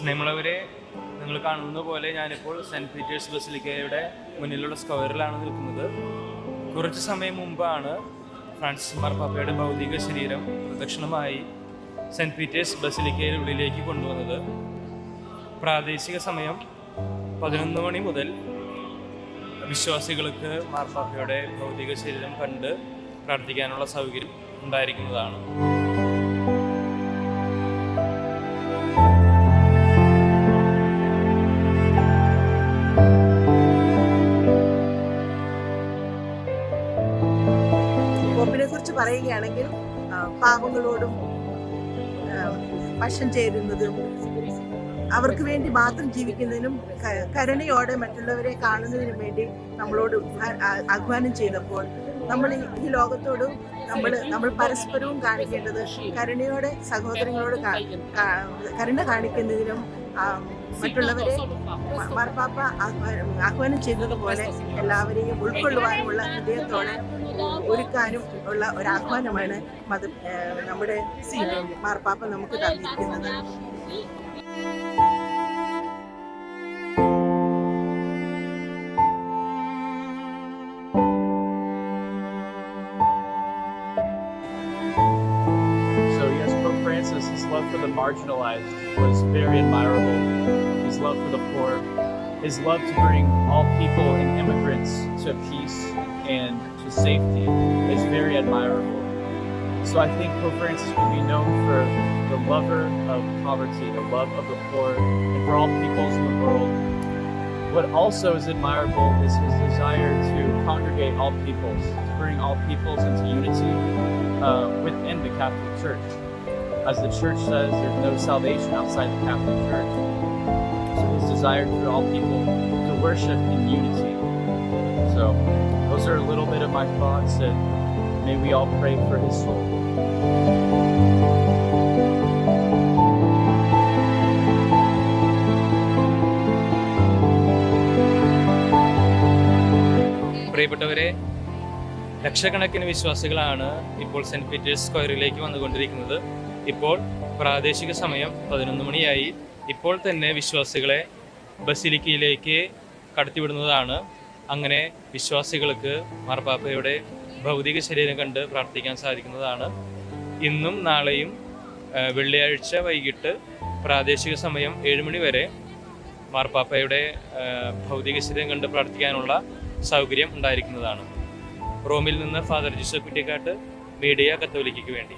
സ്നേഹമുള്ളവരെ നിങ്ങൾ കാണുന്ന പോലെ ഞാനിപ്പോൾ സെന്റ് പീറ്റേഴ്സ് ബസിലിക്കയുടെ മുന്നിലുള്ള സ്ക്വയറിലാണ് നിൽക്കുന്നത്. കുറച്ച് സമയം മുമ്പാണ് ഫ്രാൻസിസ് മാർപ്പാപ്പയുടെ ഭൗതിക ശരീരം പ്രദക്ഷിണമായി സെന്റ് പീറ്റേഴ്സ് ബസിലിക്കയുടെ ഉള്ളിലേക്ക് കൊണ്ടുവന്നത്. പ്രാദേശിക സമയം പതിനൊന്ന് മണി മുതൽ വിശ്വാസികൾക്ക് മാർപ്പാപ്പയുടെ ഭൗതിക ശരീരം കണ്ട് പ്രാർത്ഥിക്കാനുള്ള സൗകര്യം ഉണ്ടായിരിക്കുന്നതാണ്. കുറിച്ച് പറയുകയാണെങ്കിൽ പാവങ്ങളോടും ആ, ചേരുന്നതും അവർക്ക് വേണ്ടി മാത്രം ജീവിക്കുന്നതിനും കരുണയോടെ മറ്റുള്ളവരെ കാണുന്നതിനും വേണ്ടി നമ്മളോട് ആഹ്വാനം ചെയ്തപ്പോൾ നമ്മൾ ഈ- ലോകത്തോടും നമ്മൾ നമ്മൾ പരസ്പരവും കാണിക്കേണ്ടത് കരുണയോടെ സഹോദരങ്ങളോട് കരുണ കാണിക്കുന്നതിനും മറ്റുള്ളവരെ മാർപ്പാപ്പ ആഹ്വാനം ചെയ്തതുപോലെ എല്ലാവരെയും ഉൾക്കൊള്ളുവാനുമുള്ള ഹൃദയത്തോടെ ഒരുക്കാനും ഉള്ള ഒരു ആഹ്വാനമാണ് മത നമ്മുടെ മാർപ്പാപ്പ നമുക്ക് തന്നിരിക്കുന്നത്. For the marginalized was very admirable. His love for the poor, his love to bring all people and immigrants to peace and to safety is very admirable. So I think Pope Francis will be known for the lover of poverty, the love of the poor, and for all peoples in the world. What also is admirable is his desire to congregate all peoples, to bring all peoples into unity uh, within the Catholic Church. As the Church says, there's no salvation outside the Catholic Church. So his desire for all people to worship in unity. So those are a little bit of my thoughts, and may we all pray for his soul. പ്രിയപ്പെട്ടവരെ ലക്ഷക്കണക്കിന് വിശ്വാസികളാണ് ഇപ്പോൾ cent Peter's സ്ക്വയറിലേക്ക് വന്നുകൊണ്ടിരിക്കുന്നത് ഇപ്പോൾ പ്രാദേശിക സമയം പതിനൊന്ന് മണിയായി. ഇപ്പോൾ തന്നെ വിശ്വാസികളെ ബസിലിക്കയിലേക്ക് കടത്തിവിടുന്നതാണ്. അങ്ങനെ വിശ്വാസികൾക്ക് മാർപ്പാപ്പയുടെ ഭൗതിക ശരീരം കണ്ട് പ്രാർത്ഥിക്കാൻ സാധിക്കുന്നതാണ്. ഇന്നും നാളെയും വെള്ളിയാഴ്ച വൈകിട്ട് പ്രാദേശിക സമയം ഏഴ് മണി വരെ മാർപ്പാപ്പയുടെ ഭൗതിക ശരീരം കണ്ട് പ്രാർത്ഥിക്കാനുള്ള സൗകര്യം ഉണ്ടായിരിക്കുന്നതാണ്. റോമിൽ നിന്ന് ഫാദർ ജിസോ കുറ്റിക്കാട്ട് മീഡിയ കത്തോലിക്കയ്ക്ക് വേണ്ടി.